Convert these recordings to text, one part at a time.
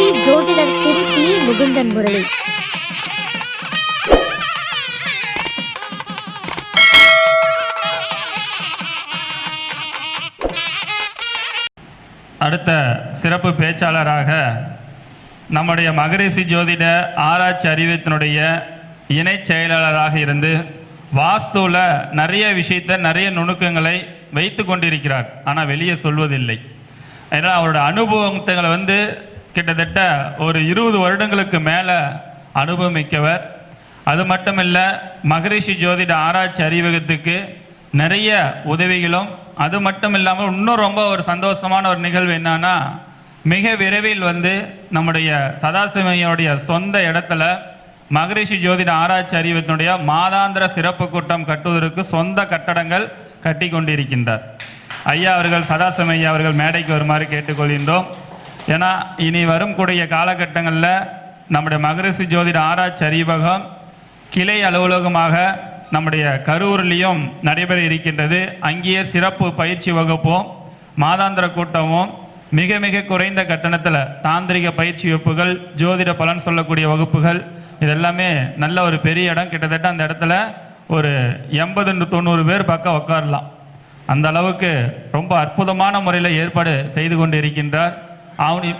ஸ்ரீ ஜோதிடர் திரு பி முகுந்தன் முரளி. அடுத்த சிறப்பு பேச்சாளராக நம்முடைய மகரிஷி ஜோதிட ஆராய்ச்சி அறிவியத்தினுடைய இணை செயலாளராக இருந்து வாஸ்துவில் நிறைய விஷயத்தை நிறைய நுணுக்கங்களை வைத்து கொண்டிருக்கிறார். ஆனால் வெளியே சொல்வதில்லை. ஏன்னா அவரோட அனுபவங்களை வந்து கிட்டத்தட்ட ஒரு இருபது வருடங்களுக்கு மேலே அனுபவமிக்கவர். அது மட்டும் இல்லை மகரிஷி ஜோதிட ஆராய்ச்சி அறிவகத்துக்கு நிறைய உதவிகளும் அது மட்டும் இல்லாமல் இன்னும் ரொம்ப ஒரு சந்தோஷமான ஒரு நிகழ்வு என்னன்னா மிக விரைவில் வந்து நம்முடைய சதாசிவையனுடைய சொந்த இடத்துல மகரிஷி ஜோதிட ஆராய்ச்சி அறிவத்தினுடைய மாதாந்திர சிறப்பு கூட்டம் கட்டுவதற்கு சொந்த கட்டடங்கள் கட்டி கொண்டிருக்கின்றார். ஐயா அவர்கள் சதாசிவம் ஐயா அவர்கள் மேடைக்கு வருமாறு கேட்டுக்கொள்கின்றோம். ஏன்னா இனி வரும் கூடிய காலகட்டங்களில் நம்முடைய மகரிஷி ஜோதிட ஆராய்ச்சி அறிவகம் கிளை அலுவலகமாக நம்முடைய கரூர்லேயும் நடைபெற இருக்கின்றது. அங்கேயே சிறப்பு பயிற்சி வகுப்பும் மாதாந்திர கூட்டமும் மிக மிக குறைந்த கட்டணத்தில் தாந்திரிக பயிற்சி வகுப்புகள் ஜோதிட பலன் சொல்லக்கூடிய வகுப்புகள் இதெல்லாமே நல்ல ஒரு பெரிய இடம். கிட்டத்தட்ட அந்த இடத்துல ஒரு எண்பது தொண்ணூறு பேர் பக்கம் உட்காரலாம் அந்த அளவுக்கு ரொம்ப அற்புதமான முறையில் ஏற்பாடு செய்து கொண்டு இருக்கின்றார். ஆவணி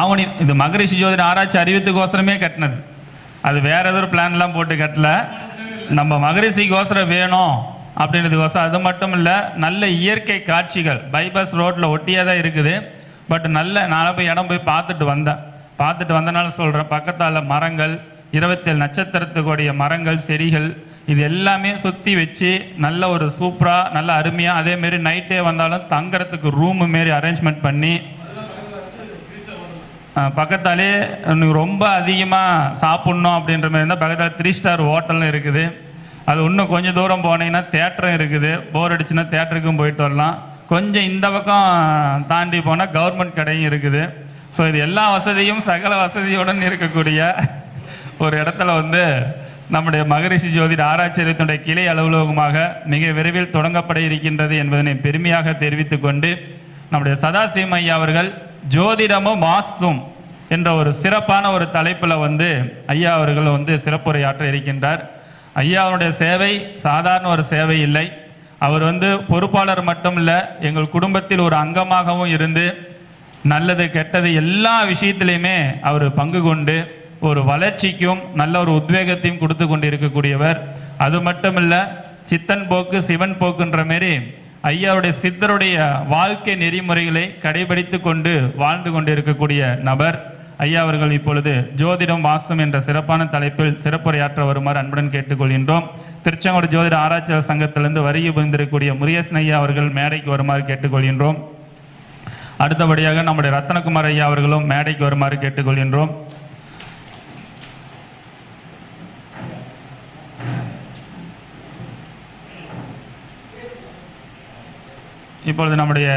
ஆவணி இது மகரிஷி ஜோதிட ஆராய்ச்சி அறிவித்துக்கோசரமே கட்டினது. அது வேற ஏதோ ஒரு பிளான்லாம் போட்டு கட்டல. நம்ம மகரிஷிக்கோசரம் வேணும் அப்படின்றதுக்கோசரம். அது மட்டும் இல்லை நல்ல இயற்கை காட்சிகள். பைபாஸ் ரோட்டில் ஒட்டியே தான் இருக்குது. பட் நல்ல நான் போய் இடம் போய் பார்த்துட்டு வந்தேன். பார்த்துட்டு வந்தனால சொல்கிறேன் பக்கத்தால் மரங்கள் இருபத்தேழு நட்சத்திரத்துக்குடைய மரங்கள் செடிகள் இது எல்லாமே சுற்றி வச்சு நல்ல ஒரு சூப்பராக நல்ல அருமையாக அதேமாரி நைட்டே வந்தாலும் தங்குறதுக்கு ரூமு மாரி அரேஞ்ச்மெண்ட் பண்ணி பக்கத்தாலே ரொம்ப அதிகமாக சாப்பிட்ணும் அப்படின்ற மாதிரி இருந்தால் பக்கத்தால் த்ரீ ஸ்டார் ஹோட்டல்னு இருக்குது. அது இன்னும் கொஞ்சம் தூரம் போனீங்கன்னா தேட்டரும் இருக்குது. போர் அடிச்சுன்னா தேட்டருக்கும் போயிட்டு வரலாம். கொஞ்சம் இந்த பக்கம் தாண்டி போனால் கவர்மெண்ட் கடையும் இருக்குது. ஸோ இது எல்லா வசதியும் சகல வசதியுடன் இருக்கக்கூடிய ஒரு இடத்துல வந்து நம்முடைய மகரிஷி ஜோதிட ஆராய்ச்சியத்தினுடைய கிளை அலுவலகமாக மிக விரைவில் தொடங்கப்பட இருக்கின்றது என்பதனை பெருமையாக தெரிவித்துக்கொண்டு நம்முடைய சதாசிவம் ஐயா அவர்கள் ஜோதிடமும் வாஸ்தும் என்ற ஒரு சிறப்பான ஒரு தலைப்பில் வந்து ஐயா அவர்கள் வந்து சிறப்புரையாற்ற இருக்கின்றார். ஐயாவுடைய சேவை சாதாரண ஒரு சேவை இல்லை. அவர் வந்து பொறுப்பாளர் மட்டும் இல்லை எங்கள் குடும்பத்தில் ஒரு அங்கமாகவும் இருந்து நல்லது கெட்டது எல்லா விஷயத்திலையுமே அவர் பங்கு கொண்டு ஒரு வளர்ச்சிக்கும் நல்ல ஒரு உத்வேகத்தையும் கொடுத்து கொண்டு இருக்கக்கூடியவர் அது மட்டும் இல்லை சித்தன் போக்கு சிவன் போக்குன்ற மாரி ஐயாவுடைய சித்தருடைய வாழ்க்கை நெறிமுறைகளை கடைபிடித்து கொண்டு வாழ்ந்து கொண்டு இருக்கக்கூடிய நபர் ஐயா அவர்கள் இப்பொழுது ஜோதிடம் வாசம் என்ற சிறப்பான தலைப்பில் சிறப்புரையாற்ற வருமாறு அன்புடன் கேட்டுக்கொள்கின்றோம். திருச்செங்கோடு ஜோதிட ஆராய்ச்சியாளர் சங்கத்திலிருந்து வருகை புரிந்திருக்கக்கூடிய முருகேசன் ஐயா அவர்கள் மேடைக்கு வருமாறு கேட்டுக்கொள்கின்றோம். அடுத்தபடியாக நம்முடைய ரத்னகுமார் ஐயா அவர்களும் மேடைக்கு வருமாறு கேட்டுக்கொள்கின்றோம். இப்பொழுது நம்முடைய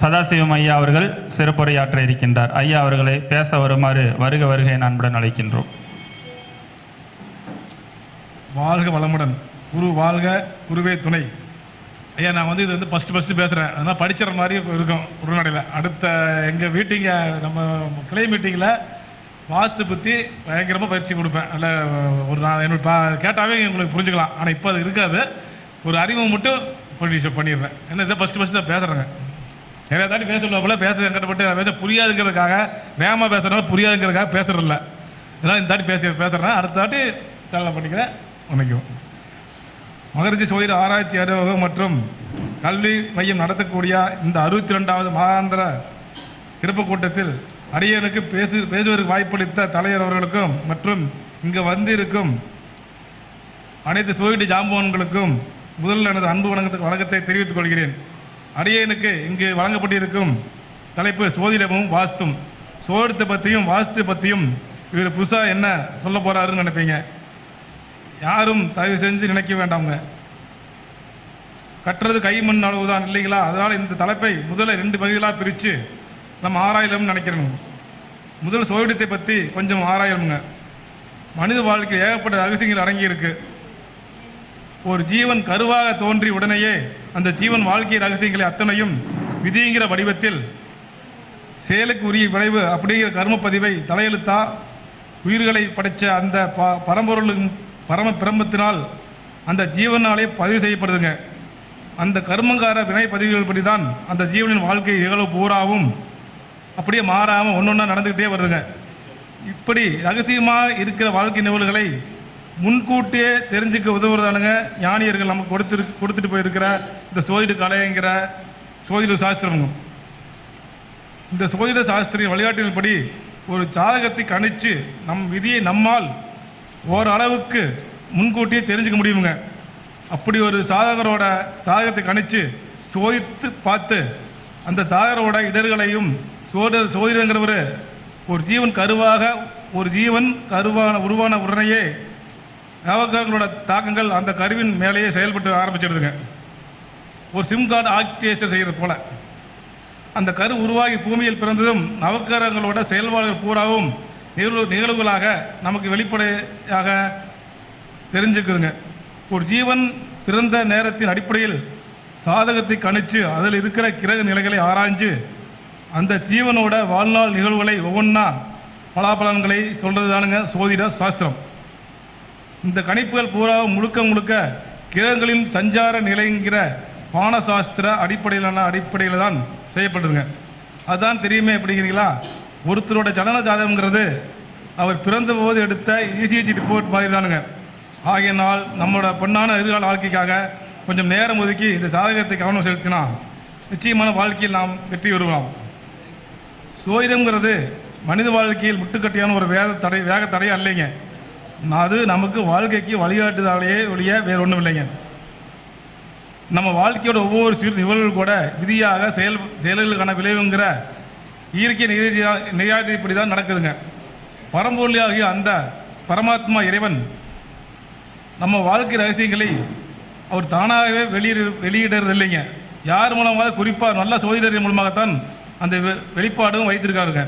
சதாசிவம் ஐயா அவர்கள் சிறப்புரையாற்ற இருக்கின்றார். ஐயா அவர்களை பேச வருமாறு வருக வருகை நண்புடன் அழைக்கின்றோம். வாழ்க வளமுடன். குரு வாழ்க குருவே துணை. ஐயா நான் வந்து இது வந்து ஃபஸ்ட்டு ஃபஸ்ட்டு பேசுகிறேன் அதனால் படிச்சிட மாதிரி இருக்கும் உடனடியில். அடுத்த எங்கள் மீட்டிங்க நம்ம கிளை மீட்டிங்கில் வாஸ்து பற்றி பயங்கரமாக பயிற்சி கொடுப்பேன். அல்ல ஒரு நான் என்னோட பா கேட்டாவே உங்களுக்கு புரிஞ்சுக்கலாம். ஆனால் இப்போ அது இருக்காது. ஒரு அறிமுகம் மட்டும் பண்ணிடுறேன். ஏன்னா இதை ஃபஸ்ட்டு ஃபஸ்ட்டு தான் பேசுகிறேங்க நிறைய தாண்டி பேச சொல்லுவாப்புல பேசுறது என்கிட்ட பேச புரியாதுங்கிறதுக்காக வேகமாக பேசுறதுனால புரியாதுங்கிறதுக்காக பேசுறதில்ல. இதெல்லாம் இந்த தாட்டி பேச பேசுகிறேன் அடுத்த தாட்டி நல்லா பண்ணிக்கிறேன். வணக்கம். மகரிஜி சோதிட ஆராய்ச்சி அறிவகம் மற்றும் கல்வி மையம் நடத்தக்கூடிய இந்த அறுபத்தி ரெண்டாவது மாதாந்திர சிறப்பு கூட்டத்தில் அரியனுக்கு பேசு பேசுவதற்கு வாய்ப்பளித்த தலைவர் அவர்களுக்கும் மற்றும் இங்கே வந்திருக்கும் அனைத்து சோதிட ஜாம்பவான்களுக்கும் முதலில் எனது அன்பு வணக்கத்துக்கு வணக்கத்தை தெரிவித்துக் கொள்கிறேன். அடியனுக்கு இங்கு வழங்கப்பட்டிருக்கும் தலைப்பு சோதிடமும் வாஸ்தும். சோதிடத்தை பற்றியும் வாஸ்து பற்றியும் இவர் புதுசாக என்ன சொல்ல போகிறாருன்னு நினைப்பீங்க. யாரும் தயவு செஞ்சு நினைக்க வேண்டாமுங்க. கட்டுறது கை மண் அளவுதான் இல்லைங்களா? அதனால் இந்த தலைப்பை முதல்ல ரெண்டு பகுதிகளாக பிரித்து நம்ம ஆராயலாம்னு நினைக்கிறோம் முதல் சோதிடத்தை பற்றி கொஞ்சம் ஆராயணுங்க மனித வாழ்க்கையில் ஏகப்பட்ட ரகசியங்கள் அடங்கியிருக்கு. ஒரு ஜீவன் கருவாக தோன்றி உடனேயே அந்த ஜீவன் வாழ்க்கை ரகசியங்களை அத்தனையும் விதிங்கிற வடிவத்தில் செயலுக்கு உரிய விளைவு அப்படிங்கிற கர்மப்பதிவை தலையெழுத்தா உயிர்களை படைச்ச அந்த ப பரம்பொருளின் பரம பிரம்மத்தினால் அந்த ஜீவனாலே பதிவு செய்யப்படுதுங்க. அந்த கர்மங்கார வினை பதிவுகள் படி தான் அந்த ஜீவனின் வாழ்க்கை நிகழ்வு பூராவும் அப்படியே மாறாமல் ஒன்று ஒன்றா நடந்துக்கிட்டே வருதுங்க. இப்படி ரகசியமாக இருக்கிற வாழ்க்கை நிகழ்வுகளை முன்கூட்டியே தெரிஞ்சுக்க உதவுறதானுங்க. ஞானியர்கள் நமக்கு கொடுத்து கொடுத்துட்டு போயிருக்கிற இந்த சோதிட கலைங்கிற சோதிட சாஸ்திரமும். இந்த சோதிட சாஸ்திரிய வழிகாட்டின்படி ஒரு ஜாதகத்தை கணிச்சு நம் விதியை நம்மால் ஓரளவுக்கு முன்கூட்டியே தெரிஞ்சுக்க முடியுங்க அப்படி ஒரு சாதகரோட சாதகத்தை கணிச்சு சோதித்து பார்த்து அந்த சாதகரோட இடர்களையும் சோத சோதிடங்கிறவர் ஒரு ஜீவன் கருவாக ஒரு ஜீவன் கருவான உருவான உடனேயே நவகிரகங்களோட தாக்கங்கள் அந்த கருவின் மேலேயே செயல்பட்டு ஆரம்பிச்சிடுதுங்க ஒரு சிம் கார்டு ஆக்டிவேஷன் செய்கிறது போல. அந்த கரு உருவாகி பூமியில் பிறந்ததும் நவக்கிரகங்களோட செயல்பாடுகள் பூராவும் நிகழ்வு நிகழ்வுகளாக நமக்கு வெளிப்படையாக தெரிஞ்சுக்குதுங்க ஒரு ஜீவன் பிறந்த நேரத்தின் அடிப்படையில் சாதகத்தை கணிச்சு அதில் இருக்கிற கிரக நிலைகளை ஆராய்ஞ்சு அந்த ஜீவனோட வாழ்நாள் நிகழ்வுகளை ஒவ்வொன்றா பலாபலன்களை சொல்கிறது தானுங்க சோதிட சாஸ்திரம். இந்த கணிப்புகள் பூரா முழுக்க முழுக்க கிரகங்களின் சஞ்சார நிலைங்கிற வானசாஸ்திர அடிப்படையிலான அடிப்படையில் தான் செய்யப்படுதுங்க அதுதான் தெரியுமே எப்படிங்கிறீங்களா ஒருத்தரோட ஜனன ஜாதகம்ங்கிறது அவர் பிறந்தபோது எடுத்த இசிஜி ரிப்போர்ட் மாதிரி தானுங்க ஆகையினால் நம்மளோட பொன்னான எதிர்கால வாழ்க்கைக்காக கொஞ்சம் நேரம் ஒதுக்கி இந்த ஜாதகத்தை கவனம் செலுத்தினா நிச்சயமான வாழ்க்கையில் நாம் வெற்றி பெறுவோம். சோதிடம்ங்கிறது மனித வாழ்க்கையில் முட்டுக்கட்டியான ஒரு வேத தடை வேக தடையா இல்லைங்க அது நமக்கு வாழ்க்கைக்கு வழிகாட்டுதாலேயே ஒழிய வேறு ஒன்றும் இல்லைங்க. நம்ம வாழ்க்கையோட ஒவ்வொரு சிறு நிகழ்வுகள் கூட விதியாக செயல் செயல்களுக்கான விளைவுங்கிற இயற்கை நிகழ்ச்சியா நிகழ்ச்சிப்படி தான் நடக்குதுங்க. பரம்பொருளியாகிய அந்த பரமாத்மா இறைவன் நம்ம வாழ்க்கை ரகசியங்களை அவர் தானாகவே வெளியிட வெளியிடுறது இல்லைங்க யார் மூலமாக குறிப்பாக நல்ல சோதிடர்கள் மூலமாகத்தான் அந்த வெ- வெளிப்பாடும் வைத்திருக்காருங்க.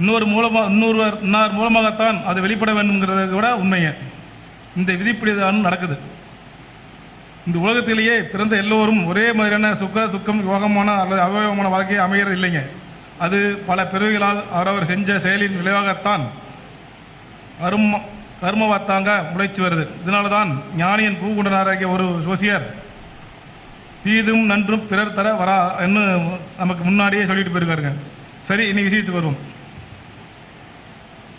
இன்னொரு மூலமாக இன்னொருவர் இன்னார் மூலமாகத்தான் அது வெளிப்பட வேண்டும்ங்கிறத விட உண்மையை. இந்த விதிப்படி தான் நடக்குது. இந்த உலகத்திலேயே பிறந்த எல்லோரும் ஒரே மாதிரியான சுக துக்கம் யோகமான அல்லது அவயோகமான வாழ்க்கையை அமைகிறது இல்லைங்க. அது பல பிறவிகளால் அவரவர் செஞ்ச செயலின் விளைவாகத்தான் அரும் கர்மவாத்தாங்க முளைச்சு வருது. இதனால தான் ஞானியன் பூகுண்டனாராகிய ஒரு சோசியர் தீதும் நன்றும் பிறர் தர வரா என்று நமக்கு முன்னாடியே சொல்லிட்டு போயிருக்காருங்க. சரி இன்னைக்கு விஷயத்துக்கு வருவோம்.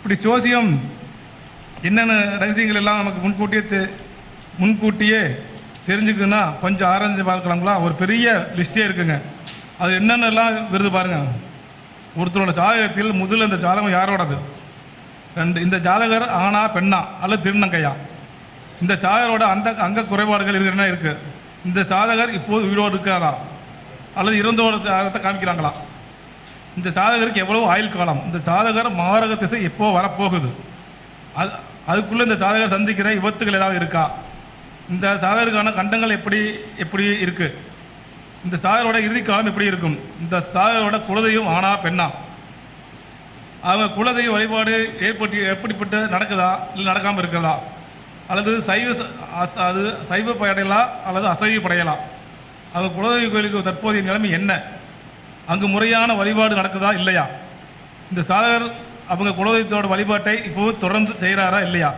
இப்படி ஜோசியம் என்னென்ன ரகசியங்கள் எல்லாம் நமக்கு முன்கூட்டியே தெ- முன்கூட்டியே தெரிஞ்சுக்குன்னா கொஞ்சம் ஆராய்ஞ்சு பார்க்கலாங்களா? ஒரு பெரிய லிஸ்டே இருக்குங்க. அது என்னென்னலாம் விருது பாருங்கள் ஒருத்தரோட ஜாதகத்தில் முதல்ல இந்த ஜாதகம் யாரோடது? ரெண்டு இந்த ஜாதகர் ஆனா பெண்ணா அல்லது திருநங்கையா? இந்த ஜாதகரோட அந்த அங்க குறைபாடுகள் இருக்கிறனா இருக்குது இந்த ஜாதகர் இப்போது உயிரோடு இருக்காரா அல்லது இறந்தோட ஜாதகத்தை காமிக்கிறாங்களா? இந்த ஜாதகருக்கு எவ்வளவு ஆயுள் காலம். இந்த ஜாதகர் மாரக திசை எப்போ வரப்போகுது? அது அதுக்குள்ளே இந்த ஜாதகர் சந்திக்கிற விபத்துகள் ஏதாவது இருக்கா? இந்த ஜாதகருக்கான கண்டங்கள் எப்படி எப்படி இருக்கு? இந்த ஜாதகரோட இறுதி காலம் எப்படி இருக்கும்? இந்த ஜாதகரோட குலதெய்வம் ஆனா பெண்ணா? அவங்க குலதெய்வ வழிபாடு ஏற்பட்டு எப்படிப்பட்டு நடக்குதா? இல்லை நடக்காமல் இருக்கிறதா? அல்லது சைவ அது சைவ படையலா? அல்லது அசைவ படையலாம் அவங்க குலதெய்வ கோயிலுக்கு தற்போதைய நிலைமை என்ன? அங்கு முறையான வழிபாடு நடக்குதா இல்லையா? இந்த சாதகர் அவங்க குலதெய்வத்தோட வழிபாட்டை இப்போது தொடர்ந்து செய்கிறாரா இல்லையா?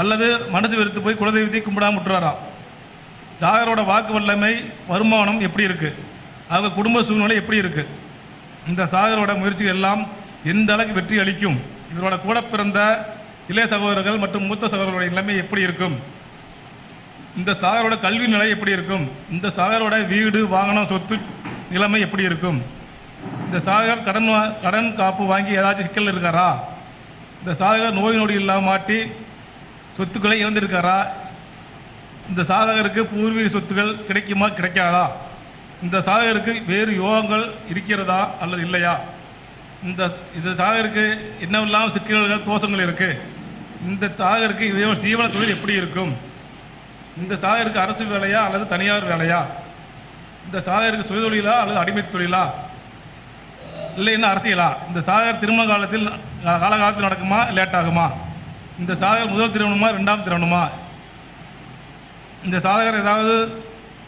அல்லது மனசு வெறுத்து போய் குலதெய்வத்தை கும்பிடாம விட்டுறாரா? ஜாதகரோட வாக்கு வல்லமை வருமானம் எப்படி இருக்குது அவங்க குடும்ப சூழ்நிலை எப்படி இருக்குது இந்த சாதகரோட முயற்சிகள் எல்லாம் எந்த அளவுக்கு வெற்றி அளிக்கும்? இவரோட கூட பிறந்த இளைய சகோதரர்கள் மற்றும் மூத்த சகோதரர்களுடைய நிலைமை எப்படி இருக்கும்? இந்த சாகரோட கல்வி நிலை எப்படி இருக்கும்? இந்த சாகரோட வீடு வாகனம் சொத்து நிலைமை எப்படி இருக்கும்? இந்த சாகர் கடன் வா- கடன் காப்பு வாங்கி ஏதாச்சும் சிக்கல் இருக்காரா? இந்த சாகர் நோய் நொடி இல்லாம மாட்டி சொத்துக்களை இழந்திருக்காரா? இந்த சாதகருக்கு பூர்வீக சொத்துக்கள் கிடைக்குமா கிடைக்காதா? இந்த சாதகருக்கு வேறு யோகங்கள் இருக்கிறதா அல்லது இல்லையா? இந்த இந்த சாதகருக்கு என்னவெல்லாம் சிக்கல்கள் தோஷங்கள் இருக்குது இந்த சாதகருக்கு இவ- சீவன தொழில் எப்படி இருக்கும்? இந்த சாதகருக்கு அரசு வேலையா அல்லது தனியார் வேலையா? இந்த சாதகருக்கு சுய தொழிலா அல்லது அடிமை தொழிலா? இல்லை என்ன அரசியலா? இந்த சாதகர் திருமண காலத்தில் காலகாலத்தில் நடக்குமா? லேட் ஆகுமா இந்த சாதகர் முதல் திருமணமா ரெண்டாம் திருமணமா? இந்த சாதகர் ஏதாவது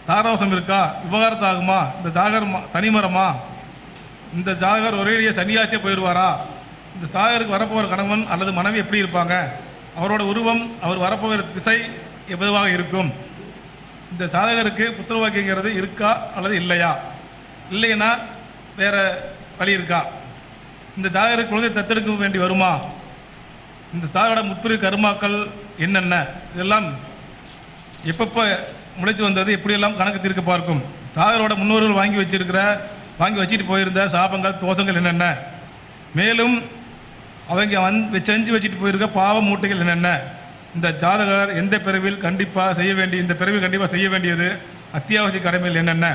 தாராவசம் இருக்கா? விவகாரத்து ஆகுமா இந்த சாகர் ம- தனிமரமா இந்த ஜாதகர் ஒரேடிய சன்னியாசியே போயிடுவாரா இந்த சாகருக்கு வரப்போகிற கணவன் அல்லது மனைவி எப்படி இருப்பாங்க? அவரோட உருவம் அவர் வரப்போகிற திசை எவ்வளவாக இருக்கும்? இந்த ஜாதகருக்கு புத்திரவாக்கியங்கிறது இருக்கா அல்லது இல்லையா? இல்லைன்னா வேற வழி இருக்கா? இந்த ஜாதகருக்கு குழந்தை தத்தெடுக்க வேண்டி வருமா? இந்த ஜாதகரோட முற்பிரி கருமாக்கள் என்னென்ன? இதெல்லாம் எப்பப்போ முளைச்சு வந்தது எப்படியெல்லாம் கணக்கு தீர்க்க பார்க்கும்? ஜாதகரோட முன்னோர்கள் வாங்கி வச்சிருக்கிற வாங்கி வச்சுட்டு போயிருந்த சாபங்கள் தோஷங்கள் என்னென்ன? மேலும் அவங்க வந் செஞ்சு வச்சுட்டு போயிருக்க பாவ மூட்டைகள் என்னென்ன? இந்த ஜாதகர் எந்த பிறவில் கண்டிப்பாக செய்ய வேண்டிய இந்த பிறவில் கண்டிப்பாக செய்ய வேண்டியது அத்தியாவசிய கடமைகள் என்னென்ன?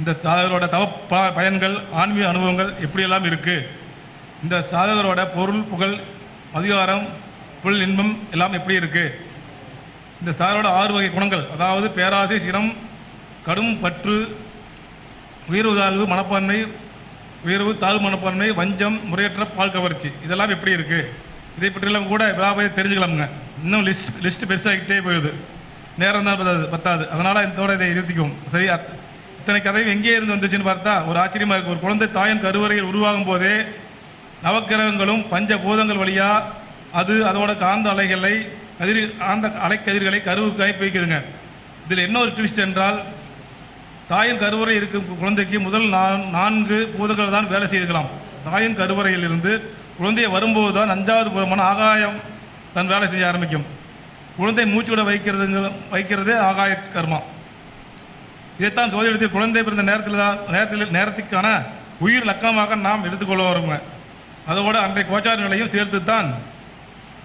இந்த ஜாதகரோட தவ ப- பயன்கள் ஆன்மீக அனுபவங்கள் எப்படியெல்லாம் இருக்குது இந்த சாதகரோட பொருள் புகழ் அதிகாரம் புல் இன்பம் எல்லாம் எப்படி இருக்குது இந்த சாதகரோட ஆறு வகை குணங்கள் அதாவது பேராசை சினம் கடும் பற்று உயர்வு தாழ்வு மனப்பான்மை உயர்வு தாழ்வு மனப்பான்மை வஞ்சம் முறையற்ற பால் கவர்ச்சி இதெல்லாம் எப்படி இருக்குது இதை பற்றியெல்லாம் கூட வியாபாரி தெரிஞ்சுக்கலாமுங்க. இன்னும் லிஸ்ட் லிஸ்ட் பெருசாகிக்கிட்டே போயிடுது நேரம் தான் பத்தாது பத்தாது. அதனால் இதோட இதை நிறுத்திக்கும் சரி இத்தனை கதையும் எங்கே இருந்து வந்துச்சுன்னு பார்த்தா ஒரு ஆச்சரியமாக இருக்குது ஒரு குழந்தை தாயின் கருவறையில் உருவாகும் போதே நவக்கிரகங்களும் பஞ்ச பூதங்கள் வழியாக அது அதோட காந்த அலைகளை கதிர் காந்த அலைக்கதிர்களை கருவுக்கு அனுப்பி வைக்குதுங்க இதில் என்ன ஒரு ட்விஸ்ட் என்றால் தாயின் கருவறை இருக்கும் குழந்தைக்கு முதல் நான் நான்கு பூதங்கள் தான் வேலை செய்திருக்கலாம். தாயின் கருவறையிலிருந்து குழந்தையை வரும்போது தான் அஞ்சாவது பூதமான ஆகாயம் தன் வேலை செய்ய ஆரம்பிக்கும். குழந்தை மூச்சு விட வைக்கிறதுங்க வைக்கிறதே ஆகாய கர்மா. இதைத்தான் ஜோதிடத்தில் குழந்தை பிறந்த நேரத்தில் தான் நேரத்தில் நேரத்துக்கான உயிர் லக்கமாக நாம் எடுத்துக்கொள்ள வரோங்க. அதோட அன்றைய கோச்சார நிலையும் சேர்த்து தான்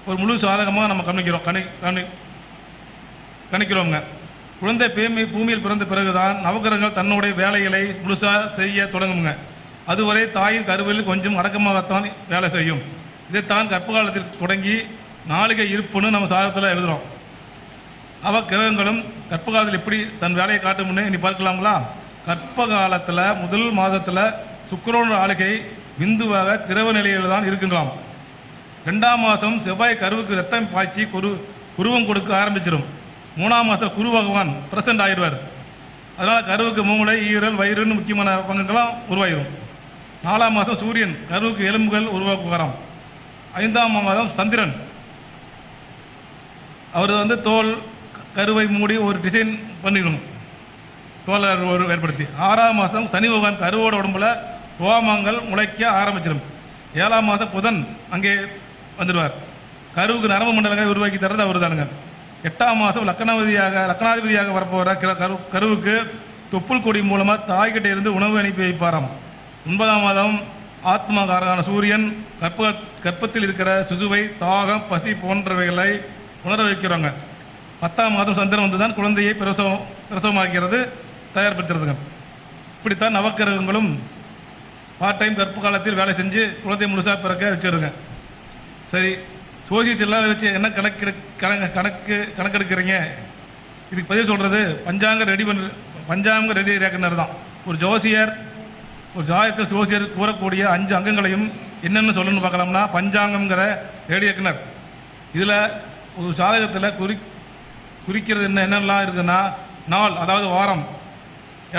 ஒரு முழு சாதகமாக நம்ம கவனிக்கிறோம். கணி கணி கணிக்கிறோங்க. குழந்தை பூமி பூமியில் பிறந்த பிறகுதான் நவக்கிரகங்கள் தன்னுடைய வேலைகளை முழுசாக செய்ய தொடங்குங்க. அதுவரை தாயின் கருவில் கொஞ்சம் அடக்கமாகத்தான் வேலை செய்யும். இதைத்தான் கற்ப காலத்தில் தொடங்கி நாளிகை இருப்புன்னு நம்ம சாதத்தில் எழுதுகிறோம் அவ கிரகங்களும் கற்ப காலத்தில் எப்படி தன் வேலையை காட்டும்னு நீ பார்க்கலாங்களா கற்ப காலத்தில் முதல் மாதத்தில் சுக்கிரனோட ஆளுகை விந்துவாக திரவ நிலையில் தான் இருக்குங்களாம். ரெண்டாம் மாதம் செவ்வாய் கருவுக்கு ரத்தம் பாய்ச்சி குரு உருவம் கொடுக்க ஆரம்பிச்சிடும் மூணாம் மாதத்தில் குரு பகவான் பிரசன்ட் ஆயிடுவார். அதனால் கருவுக்கு மூளை ஈரல் வயிறுன்னு முக்கியமான பங்குகளாம் உருவாயிடும் நாலாம் மாதம் சூரியன் கருவுக்கு எலும்புகள் உருவாக்குவாராம் ஐந்தாம் மாதம் சந்திரன். அவர் வந்து தோல் கருவை மூடி ஒரு டிசைன் பண்ணிடணும் தோலை ஒரு ஏற்படுத்தி. ஆறாம் மாதம் சனி பகவான் கருவோட உடம்புல ரோமங்கள் முளைக்க ஆரம்பிச்சிடும் ஏழாம் மாதம் புதன் அங்கே வந்துடுவார். கருவுக்கு நரம்பு மண்டலங்களை உருவாக்கி தர்றது அவர் தானுங்க. எட்டாம் மாதம் லக்கணாதிபதியாக லக்கணாதிபதியாக வரப்போகிற கிர- கரு கருவுக்கு தொப்புள் கொடி மூலமாக தாய்கிட்ட இருந்து உணவு அனுப்பி வைப்பாராம். ஒன்பதாம் மாதம் ஆத்மகாரகான சூரியன் கற்ப கற்பத்தில் இருக்கிற சிசுவை தாகம் பசி போன்றவைகளை உணர வைக்கிறாங்க. பத்தாம் மாதம் சந்திரன் வந்து தான் குழந்தையை பிரசவம் பிரசவமாக்கிறது தயார்படுத்துறதுங்க. இப்படித்தான் நவக்கிரகங்களும் பார்ட் டைம் கற்ப காலத்தில் வேலை செஞ்சு குழந்தை முழுசாக பிறக்க வச்சிருங்க. சரி சோசியத்தில் இல்லாத வச்சு என்ன கணக்கு கணக்கு கணக்கு கணக்கெடுக்கிறீங்க? இதுக்கு பதில் சொல்கிறது பஞ்சாங்க ரெடி பண்ண பஞ்சாங்க ரெடி ரேக்கனர் தான். ஒரு ஜோசியர் ஒரு ஜாதகத்தில் ஜோசியர் கூறக்கூடிய அஞ்சு அங்கங்களையும் என்னென்னு சொல்லணும்னு பார்க்கலாம்னா பஞ்சாங்கம்ங்கிற ரேடி இயக்குனர். இதில் ஒரு ஜாதகத்தில் குறி குறிக்கிறது என்ன என்னெல்லாம் இருக்குன்னா நாள் அதாவது வாரம்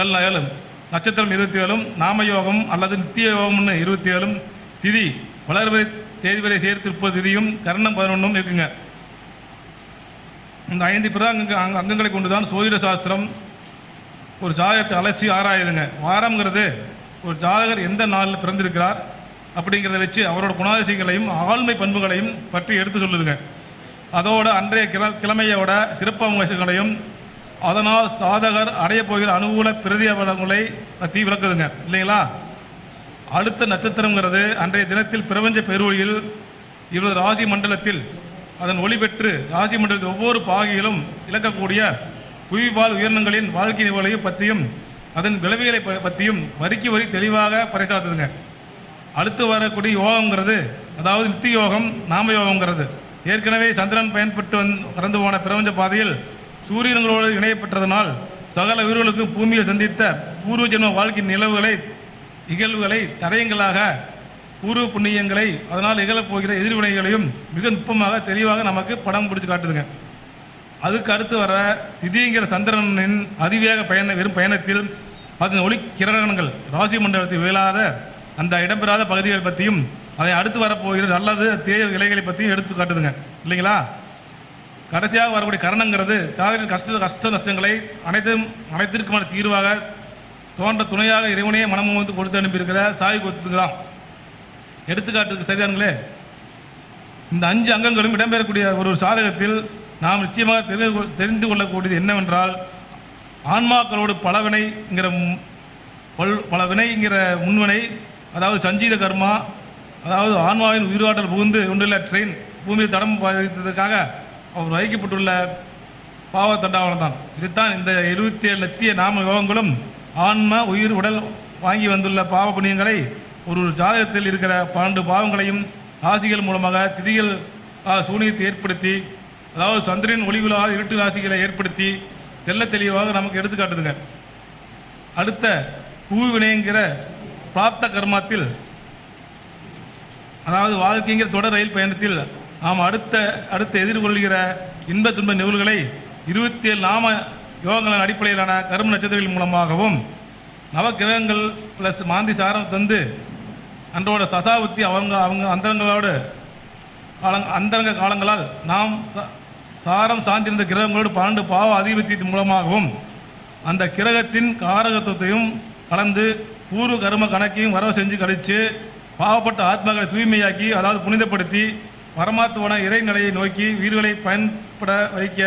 ஏழு ஏழும் நட்சத்திரம் இருபத்தி ஏழும் நாமயோகம் அல்லது நித்திய யோகம்னு இருபத்தி ஏழும் திதி வளர்வரை தேதி வரை சேர்த்து முப்பது திதியும் கரணம் பதினொன்றும் இருக்குங்க. இந்த ஐந்து பிரதாங்க அங்க அங்கங்களை கொண்டு தான் சோதிட சாஸ்திரம் ஒரு ஜாதகத்தை அலசி ஆராயுதுங்க. வாரம்ங்கிறது ஒரு ஜாதகர் எந்த நாளில் பிறந்திருக்கிறார் அப்படிங்கிறத வச்சு அவரோட குணாதிசயங்களையும் ஆழ்மை பண்புகளையும் பற்றி எடுத்து சொல்லுதுங்க. அதோட அன்றைய கிழ கிழமையோட சிறப்பம்சங்களையும் அதனால் சாதகர் அடையப் போகிற அனுகூல பிரதிபலங்களை பற்றி விளக்குதுங்க. இல்லைங்களா? அடுத்த நட்சத்திரங்கிறது அன்றைய தினத்தில் பிரபஞ்ச பெருவழியில் இவரது ராசி மண்டலத்தில் அதன் ஒளி பெற்று ராசி மண்டலத்தில் ஒவ்வொரு பாகையிலும் இழக்கக்கூடிய புவிவாழ் உயிரினங்களின் வாழ்க்கை நிகழ்வையும் பற்றியும் அதன் விளைவுகளை ப- பற்றியும் வரிக்கு வரி தெளிவாக பறைசாத்துதுங்க. அடுத்து வரக்கூடிய யோகங்கிறது அதாவது நித்தி யோகம் நாம யோகங்கிறது ஏற்கனவே சந்திரன் பயன்பட்டு வந் கடந்து போன பிரபஞ்ச பாதையில் சூரியன்களோடு இணையப்பட்டதனால் சகல உயிர்களுக்கும் பூமியில் சந்தித்த பூர்வ ஜென்ம வாழ்க்கையின் நிலவுகளை இகழ்வுகளை தடயங்களாக பூர்வ புண்ணியங்களை அதனால் இகழப்போகிற எதிர்வினைகளையும் மிக நுட்பமாக தெளிவாக நமக்கு படம் பிடிச்சு காட்டுதுங்க. அதுக்கு அடுத்து வர திதிங்கிற சந்திரனின் அதிவேக பயண வெறும் பயணத்தில் அதன் ஒளி கிரகணங்கள் ராசி மண்டலத்தில் விழாத அந்த இடம்பெறாத பகுதிகள் பற்றியும் அதை அடுத்து வரப்போகிற நல்லது தேய இலைகளை பற்றியும் எடுத்து காட்டுதுங்க. இல்லைங்களா? கடைசியாக வரக்கூடிய கரணங்கிறது சாதனையின் கஷ்ட கஷ்ட நஷ்டங்களை அனைத்தும் அனைத்திற்குமான தீர்வாக தோன்ற துணையாக இறைவனையே மனமும் வந்து கொடுத்து அனுப்பியிருக்கிற சாய் கொத்துக்கு தான். எடுத்துக்காட்டுக்கு சரிதானுங்களே? இந்த அஞ்சு அங்கங்களும் இடம்பெறக்கூடிய ஒரு சாதகத்தில் நாம் நிச்சயமாக தெரிந்து தெரிந்து கொள்ளக்கூடியது என்னவென்றால் ஆன்மாக்களோடு பலவினைங்கிற பல் பல வினைங்கிற முன்வினை அதாவது சஞ்சீத கர்மா அதாவது ஆன்மாவின் உயிராற்றல் புகுந்து கொண்டுள்ள ட்ரெயின் பூமியில் தடம் பதித்ததற்காக அவர் வைக்கப்பட்டுள்ள பாவ தண்டாவனம் தான். இதுதான் இந்த எழுபத்தி ஏழு லத்திய நாம யோகங்களும் ஆன்ம உயிர் உடல் வாங்கி வந்துள்ள பாவ புண்ணியங்களை ஒரு ஜாதகத்தில் இருக்கிற பன்னெண்டு பாவங்களையும் ராசிகள் மூலமாக திதிகள் சூனியத்தை ஏற்படுத்தி அதாவது சந்திரன் ஒளிவிழாத இருட்டு ராசிகளை ஏற்படுத்தி தெல்ல தெளிவாக நமக்கு எடுத்துக்காட்டுதுங்க அடுத்த பூவினைங்கிற பிராப்த கர்மத்தில் அதாவது வாழ்க்கைங்கிற தொடர் ரயில் பயணத்தில் நாம் அடுத்த அடுத்து எதிர்கொள்கிற இன்ப துன்ப நிகழ்வுகளை இருபத்தி ஏழு நாம யோகங்களின் அடிப்படையிலான கரும நட்சத்திரங்கள் மூலமாகவும் நவக்கிரகங்கள் ப்ளஸ் மாந்தி சாரம் தந்து அன்றோட சசாபுத்தி அவங்க அவங்க அந்தரங்களோடு காலங் அந்தரங்க காலங்களால் நாம் ச- சாரம் சார்ந்திருந்த கிரகங்களோடு பன்னெண்டு பாவ அதிபத்தியத்தின் மூலமாகவும் அந்த கிரகத்தின் காரகத்துவத்தையும் கலந்து பூர்வ கர்ம கணக்கையும் வரவு செஞ்சு கழித்து பாவப்பட்ட ஆத்மாக்களை தூய்மையாக்கி அதாவது புனிதப்படுத்தி பரமாத்மன இறைநிலையை நோக்கி உயிர்களை பயன்பட வைக்க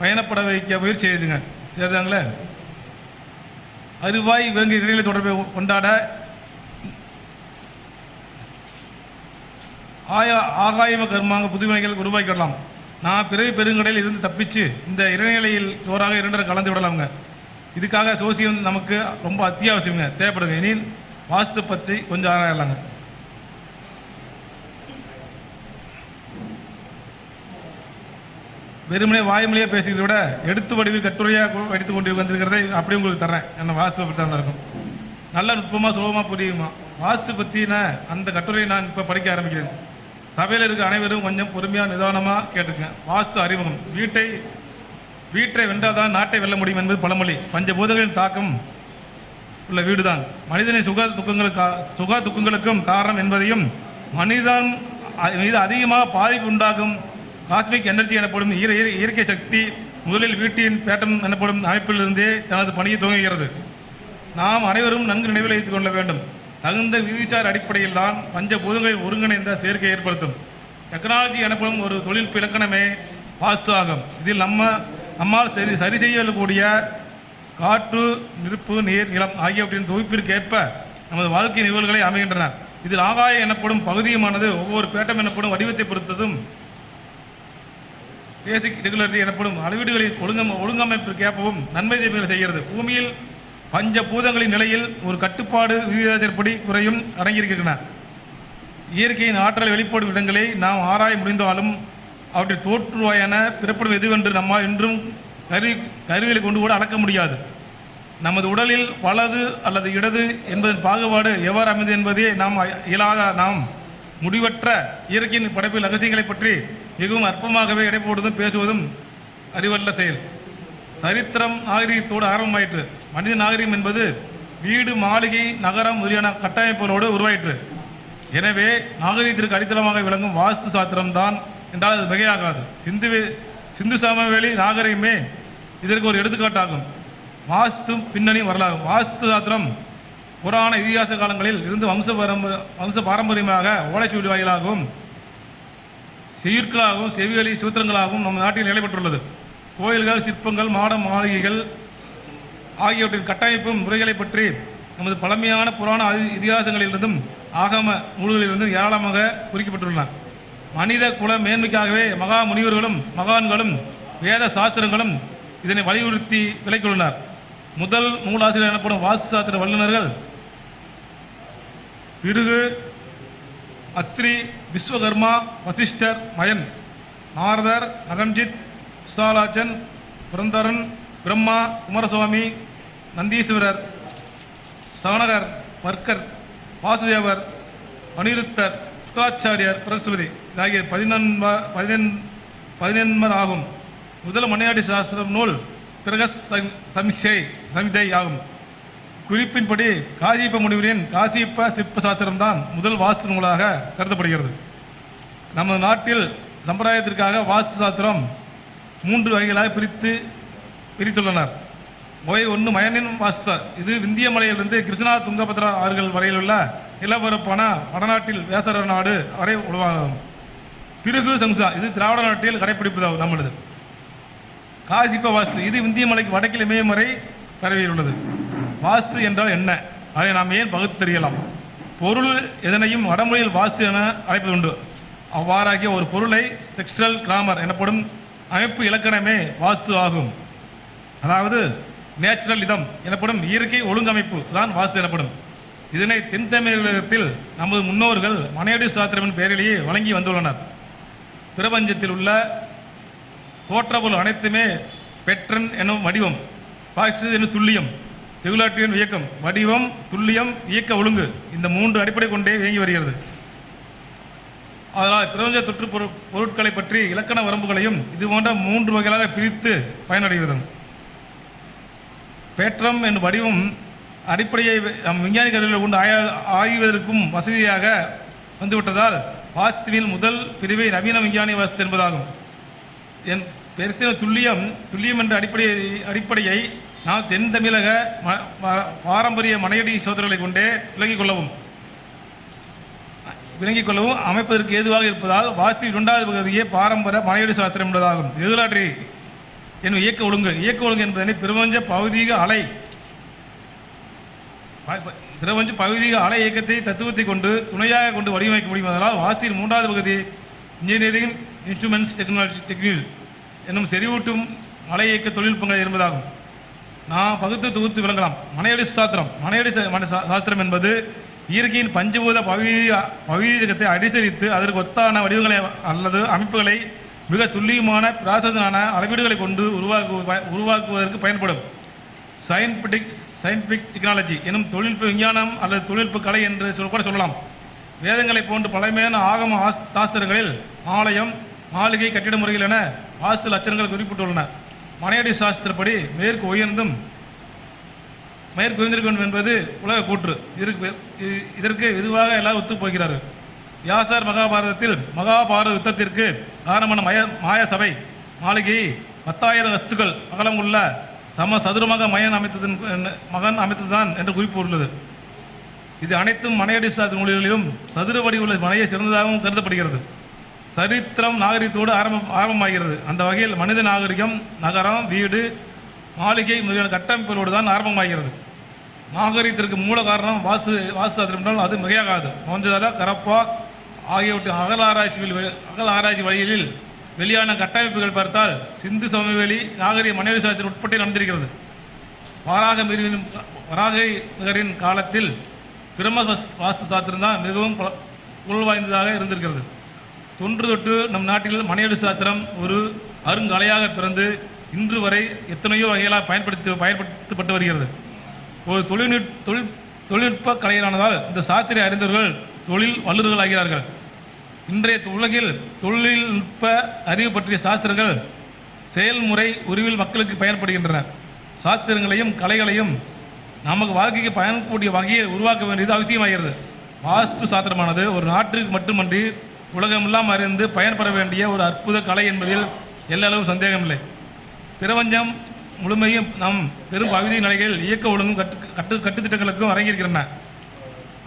பயணப்பட வைக்க முயற்சி செய்துங்க. சரிதாங்களே? அருவாய் விலங்கு இடைநிலை தொடர்பை கொண்டாட ஆயா ஆகாயம கர்மாங்க புதுமைகள் உருவாக்கிடலாம். நான் பிறவி பெருங்கடையில் இருந்து தப்பிச்சு இந்த இறைநிலையில் ஜோராக இரண்டரை கலந்து விடலாமுங்க. இதுக்காக சோசியம் நமக்கு ரொம்ப அத்தியாவசியங்க தேவைப்படுங்க. இனி வாஸ்து பற்றி கொஞ்சம் ஆராயலாங்க. வெறுமனே வாய்மொழியே பேசுகிறத விட எடுத்து வடிவில் கட்டுரையாக படித்து கொண்டு வந்திருக்கிறதை அப்படியே உங்களுக்கு தரேன் என்ன வாஸ்து பற்றி தான் இருக்கும். நல்ல நுட்பமாக சுலபமாக புரியுமா? வாஸ்து பற்றின அந்த கட்டுரையை நான் இப்போ படிக்க ஆரம்பிக்கிறேன். சபையில் இருக்க அனைவரும் கொஞ்சம் பொறுமையாக நிதானமாக கேட்டுக்கங்க வாஸ்து அறிமுகம். வீட்டை வீட்டை வென்றால் தான் நாட்டை வெல்ல முடியும் என்பது பழமொழி. பஞ்சபூதங்களின் தாக்கம் உள்ள வீடுதான். மனிதனின் சுக துக்கங்களுக்கு சுக துக்கங்களுக்கும் காரணம் என்பதையும் மனிதன் மீது அதிகமாக பாதிப்பு உண்டாகும். காஸ்மிக் எனர்ஜி எனப்படும் இயற்கை சக்தி முதலில் வீட்டின் பேட்டம் எனப்படும் அமைப்பிலிருந்தே தனது பணியை துவங்குகிறது. நாம் அனைவரும் நன்கு நினைவில் வைத்துக் கொள்ள வேண்டும். தகுந்த விதிச்சார் அடிப்படையில் தான் பஞ்சபூதங்களில் ஒருங்கிணைந்த சேர்க்கை ஏற்படுத்தும். டெக்னாலஜி எனப்படும் ஒரு தொழில் இலக்கணமே வாஸ்து ஆகும். இதில் நம்ம நம்மால் சரி சரி செய்யக்கூடிய காற்று நெருப்பு நீர் நிலம் ஆகியவற்றின் தொகுப்பிற்கு ஏற்ப நமது வாழ்க்கை நிகழ்வுகளை அமைகின்றன. இதில் ஆகாயம் எனப்படும் பகுதியுமானது ஒவ்வொரு பேட்டம் எனப்படும் வடிவத்தை பொறுத்ததும் பேசிக் ரெகுலரிட்டி எனப்படும் அளவீடுகளின் ஒழுங்கம் ஒழுங்கமைப்பிற்கு ஏற்பவும் நன்மை தீமைகளை செய்கிறது. பூமியில் பஞ்ச பூதங்களின் நிலையில் ஒரு கட்டுப்பாடு விகிதாச்சாரப்படி குறையும் அடங்கியிருக்கின்றன. இயற்கையின் ஆற்றல் வெளிப்படும் இடங்களை நாம் ஆராய முடிந்தாலும் அவற்றில் தோற்றுவாயான பிறப்படும் எதுவென்று நம்மால் இன்றும் கருவி கருவிகளை கொண்டு கூட அளக்க முடியாது. நமது உடலில் வலது அல்லது இடது என்பதன் பாகுபாடு எவ்வாறு அமைந்தது என்பதே நாம் இயலாத நாம் முடிவற்ற இயற்கையின் படைப்பில் ரகசியங்களை பற்றி மிகவும் அற்பமாகவே எடை போடுவதும் பேசுவதும் அறிவல்ல செயல். சரித்திரம் நாகரிகத்தோடு ஆரம்பமாயிற்று. மனித நாகரிகம் என்பது வீடு மாளிகை நகரம் முதலியான கட்டமைப்புகளோடு உருவாயிற்று. எனவே நாகரிகத்திற்கு அடித்தளமாக விளங்கும் வாஸ்து சாஸ்திரம் தான் என்றால் அது மிகையாகாது. சிந்து சிந்து சமவெளி நாகரிகமே இதற்கு ஒரு எடுத்துக்காட்டாகும். வாஸ்து பின்னணி வரலாறு. வாஸ்து சாஸ்திரம் புராண இதிகாச காலங்களில் இருந்து வம்ச பரம்ப வம்ச பாரம்பரியமாக ஓலைச்சுவடி வாயிலாகவும் செய்யுட்களாகவும் செவிகளி சூத்திரங்களாகவும் நம் நாட்டில் நிலை பெற்றுள்ளது கோயில்கள் சிற்பங்கள் மாட மாளிகைகள் ஆகியவற்றின் கட்டமைப்பு முறைகளை பற்றி நமது பழமையான புராண இதிகாசங்களிலிருந்தும் ஆகம நூல்களிலிருந்தும் ஏராளமாக குறிக்கப்பட்டுள்ளன. மனித குல மேன்மைக்காகவே மகா முனிவர்களும் மகான்களும் வேத சாஸ்திரங்களும் இதனை வலியுறுத்தி விளக்கியுள்ளனர். முதல் நூலாசிரியர் எனப்படும் வாஸ்து சாஸ்திர வல்லுநர்கள் பிருகு அத்ரி விஸ்வகர்மா வசிஷ்டர் மயன் நாரதர் அகன்ஜித் விசாலாச்சன் புரந்தரன் பிரம்மா குமாரசுவாமி நந்தீஸ்வரர் சவணகர் பர்கர் வாசுதேவர் அனிருத்தர் சுகாச்சாரியர் பிரகஸ்பதி. ஆகிய பதினொன்ப பதினெண் பதினெண்பர் ஆகும். முதல் மணியாடி சாஸ்திரம் நூல் பிரக சமிசை சமிதை ஆகும். குறிப்பின்படி காசியப்ப முனிவரின் காசிப்ப சிற்ப சாஸ்திரம்தான் முதல் வாஸ்து நூலாக கருதப்படுகிறது. நமது நாட்டில் சம்பிரதாயத்திற்காக வாஸ்து சாஸ்திரம் மூன்று வகைகளாக பிரித்து பிரித்துள்ளனர். ஒய் ஒன்று மயனின் வாஸ்து. இது விந்திய மலையிலிருந்து கிருஷ்ணா துங்கபத்ரா ஆறுகள் வரையில் உள்ள நிலப்பரப்பான வடநாட்டில் வேசர நாடு வரை உருவாகும் பிருகு சம்சா இது திராவிட நாட்டில் கடைப்பிடிப்பதாகும் நம்மளது. காசிப்ப வாஸ்து இது விந்திய மலைக்கு வடக்கில் இமயம் வரை பரவியுள்ளது. வாஸ்து என்றால் என்ன? அதை நாம் ஏன் பகுத்து தெரியலாம்? பொருள் எதனையும் வடமொழியில் வாஸ்து என அழைப்பது உண்டு. அவ்வாறாகிய ஒரு பொருளை செக்ஸ்டல் கிராமர் எனப்படும் அமைப்பு இலக்கணமே வாஸ்து ஆகும். அதாவது நேச்சுரல் இதம் எனப்படும் இயற்கை ஒழுங்கமைப்பு தான் வாஸ்து எனப்படும். இதனை தென் தமிழகத்தில் நமது முன்னோர்கள் மனையடி சாஸ்திரமின் பெயரிலேயே வழங்கி வந்துள்ளனர். பிரபஞ்சத்தில் உள்ள தோற்றபொருள் அனைத்துமே பெற்றன் எனும் வடிவம் பாக்சி எனும் துல்லியம் ரெகுலாட்டியின் இயக்கம் வடிவம் துல்லியம் இயக்க ஒழுங்கு இந்த மூன்று அடிப்படை கொண்டே இயங்கி வருகிறது. அதனால் பிரபஞ்ச தொற்று பொரு- பொருட்களை பற்றி இலக்கண வரம்புகளையும் இது போன்ற மூன்று வகைகளாக பிரித்து பயனடைகிறது பேற்றம் என்னும் வடிவம் அடிப்படையை நம் விஞ்ஞானி கருவியில் கொண்டு ஆய ஆய்வதற்கும் வசதியாக வந்துவிட்டதால் வாஸ்துவின் முதல் பிரிவை நவீன விஞ்ஞானி வாஸ்து என்பதாகும். என் பெருசின துல்லியம் துல்லியம் என்ற அடிப்படை அடிப்படையை நாம் தென் தமிழக ம- பாரம்பரிய மனையடி சோதனைகளை கொண்டே விளங்கிக் கொள்ளவும். விளங்கிக் கொள்ளவும் அமைப்பதற்கு ஏதுவாக இருப்பதால் வாஸ்து இரண்டாவது பகுதியே பாரம்பரிய மனையடி சாஸ்திரம் என்பதாகும். எதிராற்றி என்னும் இயக்க ஒழுங்கு. இயக்க ஒழுங்கு என்பதனை பிரபஞ்ச பௌதீக அலை. ப- பிரபஞ்ச பகுதிக அலை இயக்கத்தை தத்துவத்தை கொண்டு துணையாக கொண்டு வடிவமைக்க முடியும் அதனால் வாசியின் மூன்றாவது பகுதி இன்ஜினியரிங் இன்ஸ்ட்ருமெண்ட்ஸ் டெக்னாலஜி டெக்னிக் என்னும் செறிவூட்டும் அலை இயக்க தொழில்நுட்பங்கள் என்பதாகும். நான் பகுத்து தொகுத்து விளங்கலாம். மனையடி சாஸ்திரம். மனையடி சாஸ்திரம் என்பது இயற்கையின் பஞ்சபூத பகுதி பௌதீகத்தை அனுசரித்து அதற்கு ஒத்தான வடிவங்களை அல்லது அமைப்புகளை மிக துல்லியமான பிராசதனான அளவீடுகளை கொண்டு உருவாக்கு உருவாக்குவதற்கு பயன்படும். சயின்டிபிக் சயின்டிபிக் டெக்னாலஜி எனும் தொழில்நுட்ப விஞ்ஞானம் அல்லது தொழில்நுட்ப கலை என்று சொல் கூட சொல்லலாம். வேதங்களை போன்று பழமையான ஆகம ஆஸ் சாஸ்திரங்களில் ஆலயம் மாளிகை கட்டிட முறைகள் என வாஸ்து லட்சணங்கள் குறிப்பிட்டுள்ளன. மனையடி சாஸ்திரப்படி மேற்கு உயர்ந்தும் மேற்கு உயர்ந்திருக்கும் என்பது உலக கூற்று. இதற்கு இதற்கு விரிவாக எல்லாரும் ஒத்துப்போகிறார்கள் வியாசர் மகாபாரதத்தில் மகாபாரத யுத்தத்திற்கு காரணமான மய மாய சபை மாளிகை பத்தாயிரம் வஸ்துக்கள் அகலம் உள்ள சம சதுரமாக மயன் அமைத்ததன் மகன் அமைத்ததுதான் என்று குறிப்பு உள்ளது. இது அனைத்தும் மனையடி சாதி நூல்களிலும் சதுர வடிவுள்ள மனையை சிறந்ததாகவும் கருதப்படுகிறது. சரித்திரம் நாகரிகத்தோடு ஆரம்பம் ஆரம்பமாகிறது. அந்த வகையில் மனித நாகரிகம் நகரம் வீடு மாளிகை முதலிய கட்டமைப்புகளோடு தான் ஆரம்பமாகிறது. நாகரிகத்திற்கு மூல காரணம் வாசு வாசு சாஸ்திரம் என்றால் அது மிகையாகாது. மொஞ்சதால கரப்பா ஆகியவற்றின் அகல ஆராய்ச்சி அகல் அகல ஆராய்ச்சி வழிகளில் வெளியான கட்டமைப்புகள் பார்த்தால் சிந்து சமவெளி நாகரிக மனைவி சாஸ்திரம் உட்பட்டே நடந்திருக்கிறது. வராக மிருவின் வராகரின் காலத்தில் பிரம்ம வாஸ்து சாஸ்திரம் தான் மிகவும் உள்வாய்ந்ததாக இருந்திருக்கிறது. தொன்று தொட்டு நம் நாட்டில் மனையடி சாஸ்திரம் ஒரு அருங்கலையாக பிறந்து இன்று வரை எத்தனையோ வகைகளாக பயன்படுத்தி பயன்படுத்தப்பட்டு வருகிறது. ஒரு தொழில்நுட் தொழில் தொழில்நுட்ப கலைஞரானதால் இந்த சாத்திரை அறிந்தவர்கள் தொழில் வல்லுநர்கள் ஆகிறார்கள் இன்றைய உலகில் தொழில்நுட்ப அறிவு பற்றிய சாஸ்திரங்கள் செயல்முறை உருவில் மக்களுக்கு பயன்படுகின்றன. சாஸ்திரங்களையும் கலைகளையும் நமக்கு வாழ்க்கைக்கு பயன்படக்கூடிய வகையை உருவாக்க வேண்டியது அவசியமாகிறது. வாஸ்து சாஸ்திரமானது ஒரு நாட்டுக்கு மட்டுமன்றி உலகமெல்லாம் அறிந்து பயன்பெற வேண்டிய ஒரு அற்புத கலை என்பதில் எல்லளவும் சந்தேகமில்லை. பிரபஞ்சம் முழுமையும் நம் பெரும் பகுதி நிலையில் இயக்க ஒழுங்கும் கட்டு கட்டு கட்டுத்திட்டங்களுக்கும் அரங்கியிருக்கின்றன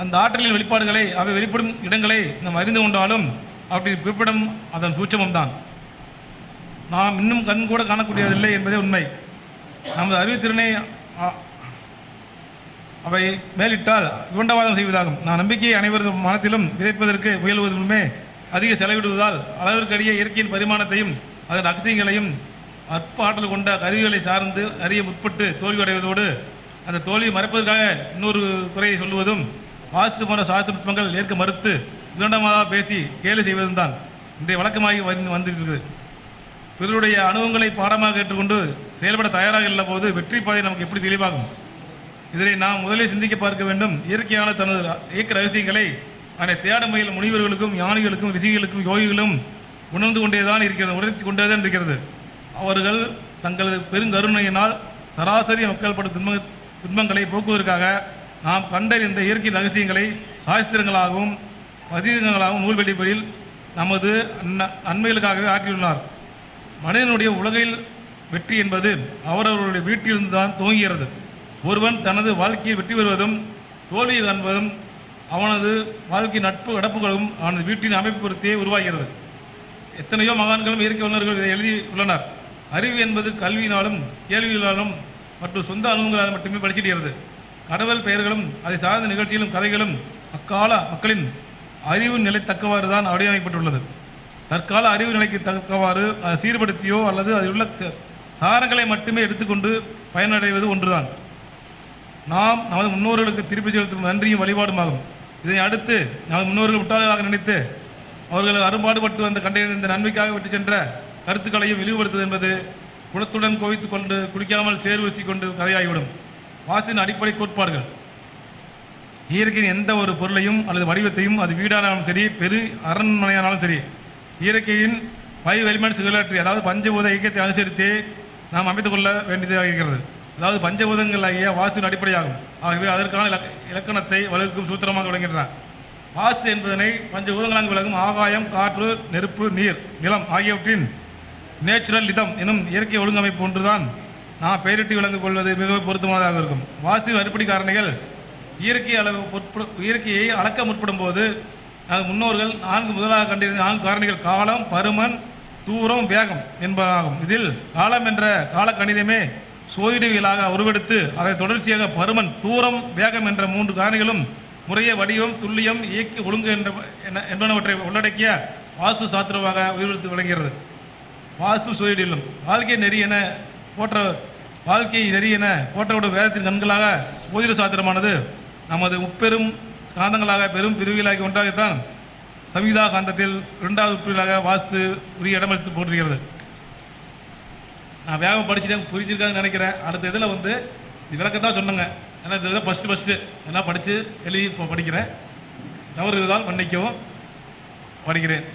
அந்த ஆற்றலின் வெளிப்பாடுகளை அவை வெளிப்படும் இடங்களை நாம் அறிந்து கொண்டாலும் அவற்றின் பிறப்பிடம் அதன் சூட்சமம் தான் நாம் இன்னும் கண் கூட காணக்கூடியதில்லை என்பதே உண்மை. நமது அறிவுத்திறனை அவை மேலிட்டால் விவண்டவாதம் செய்வதாகும். நான் நம்பிக்கையை அனைவரது மனத்திலும் விதைப்பதற்கு முயல்வதுமே அதிக செலவிடுவதால் அளவிற்கடிய இயற்கையின் பரிமாணத்தையும் அதன் அகசியங்களையும் அற்ப ஆற்றல் கொண்ட கருவிகளை சார்ந்து அறிய முற்பட்டு தோல்வியடைவதோடு அந்த தோல்வியை மறைப்பதற்காக இன்னொரு குறையை சொல்லுவதும் வாஸ்து போன்ற சாஸ்திர நுட்பங்கள் ஏற்க மறுத்து விதண்டமாக பேசி கேலி செய்வதும் தான் இன்றைய வழக்கமாகி வந்திருக்கிறது. பிறருடைய அனுபவங்களை பாடமாக ஏற்றுக்கொண்டு செயல்பட தயாராக இல்லை போது வெற்றி பாதை நமக்கு எப்படி தெளிவாகும்? இதனை நாம் முதலில் சிந்திக்க பார்க்க வேண்டும். இயற்கையான தனது இயக்க ரகசியங்களை அதனை தேடும் முயல் முனிவர்களுக்கும் ஞானிகளுக்கும் ரிஷிகளுக்கும் யோகிகளும் உணர்ந்து கொண்டே தான் இருக்கிறது உணர்த்தி கொண்டேதான் இருக்கிறது. அவர்கள் தங்களது பெருங்கருணையினால் சராசரி மக்கள் படும் துன்ப துன்பங்களை போக்குவதற்காக நாம் கண்டறிந்த இயற்கை ரகசியங்களை சாஸ்திரங்களாகவும் பதிகங்களாகவும் நூல் வெளிப்பதில் நமது ந- நன்மைகளுக்காகவே ஆற்றியுள்ளார். மனிதனுடைய உலகில் வெற்றி என்பது அவரவர்களுடைய வீட்டிலிருந்து தான் துவங்குகிறது. ஒருவன் தனது வாழ்க்கையை வெற்றி பெறுவதும் தோல்வியை காண்பதும் அவனது வாழ்க்கை நட்பு நடப்புகளும் அவனது வீட்டின் அமைப்பு பொறுத்தே உருவாகிறது. எத்தனையோ மகான்களும் இயற்கை வல்லுநர்கள் இதை எழுதி உள்ளனர். அறிவு என்பது கல்வியினாலும் கேள்வியினாலும் மற்றும் சொந்த அனுபவங்களால் மட்டுமே படிச்சிடுகிறது கடவுள் பெயர்களும் அதை சார்ந்த நிகழ்ச்சிகளும் கதைகளும் அக்கால மக்களின் அறிவு நிலை தக்கவாறு தான் வடிவமைக்கப்பட்டுள்ளது தற்கால அறிவு நிலைக்கு தக்கவாறு அதை சீர்படுத்தியோ அல்லது அதில் உள்ள சாரங்களை மட்டுமே எடுத்துக்கொண்டு பயனடைவது ஒன்றுதான். நாம் நமது முன்னோர்களுக்கு திருப்பி செலுத்தும் நன்றியும் வழிபாடுமாகும். இதை அடுத்து நமது முன்னோர்கள் முட்டாளர்களாக நினைத்து அவர்கள் அரும்பாடுபட்டு வந்த கண்டறிந்த இந்த நன்மைக்காக விட்டு சென்ற கருத்துக்களையும் இழிவுபடுத்துவது என்பது குளத்துடன் கோவித்துக் கொண்டு குளிக்காமல் சேறு கொண்டு கதையாகிவிடும். வாசின் அடிப்படை கோட்பாடுகள். இயற்கையின் எந்த ஒரு பொருளையும் அல்லது வடிவத்தையும் அது வீடானாலும் சரி பெரு அரண்மனையானாலும் சரி இயற்கையின் ஃபைவ் எலிமெண்ட்ஸ் ரிலேட்டரி அதாவது பஞ்சபூத இயக்கத்தை அனுசரித்தே நாம் அமைத்துக் கொள்ள வேண்டியதாக இருக்கிறது. அதாவது பஞ்சபூதங்கள் ஆகிய வாஸ்துவின் அடிப்படையாகும். ஆகவே அதற்கான இலக்க இலக்கணத்தை வகுக்கும் சூத்திரமாக விளங்குகின்றன. வாசு என்பதனை பஞ்சபூதங்களாக விளங்கும் ஆகாயம் காற்று நெருப்பு நீர் நிலம் ஆகியவற்றின் நேச்சுரல் இதம் எனும் இயற்கை ஒழுங்கமைப்பு ஒன்றுதான். நான் பெயரிட்டு விளங்கு கொள்வது மிகவும் பொருத்தமானதாக இருக்கும். வாஸ்துவின் அடிப்படை காரணிகள் இயற்கை அளவு இயற்கையை அளக்க முற்படும் போது அது முன்னோர்கள் நான்கு முதலாக கண்டிருந்த நான்கு காரணிகள் காலம் பருமன் தூரம் வேகம் என்பதாகும். இதில் காலம் என்ற கால கணிதமே சோதிடவியலாக உருவெடுத்து அதை தொடர்ச்சியாக பருமன் தூரம் வேகம் என்ற மூன்று காரணிகளும் முறைய வடிவம் துல்லியம் இயக்கி ஒழுங்கு என்ற என்பனவற்றை உள்ளடக்கிய வாஸ்து சாத்திரமாக உயிர்த்து விளங்குகிறது. வாஸ்து சோதிடம் வாழ்க்கை நெறி என போற்ற வாழ்க்கை நெறி என போற்றப்படும் வேதத்தின் கண்களாக ஓதிர சாத்திரமானது நமது முப்பெரும் காந்தங்களாக பெரும் பிரிவுகளாகி ஒன்றாகத்தான் சவிதா காந்தத்தில் இரண்டாவது பிரிவாக வாஸ்து உரிய இடமளித்து போட்டிருக்கிறது. நான் வேகம் படிச்சுட்டேன் புரிஞ்சிருக்காங்கன்னு நினைக்கிறேன். அடுத்த இதில் வந்து விளக்கத்தான் சொன்னங்க. ஏன்னா இது ஃபஸ்ட்டு ஃபஸ்ட்டு எல்லாம் படித்து எழுதி இப்போ படிக்கிறேன். தவறு இருந்தால் மன்னிக்கவும். படிக்கிறேன்.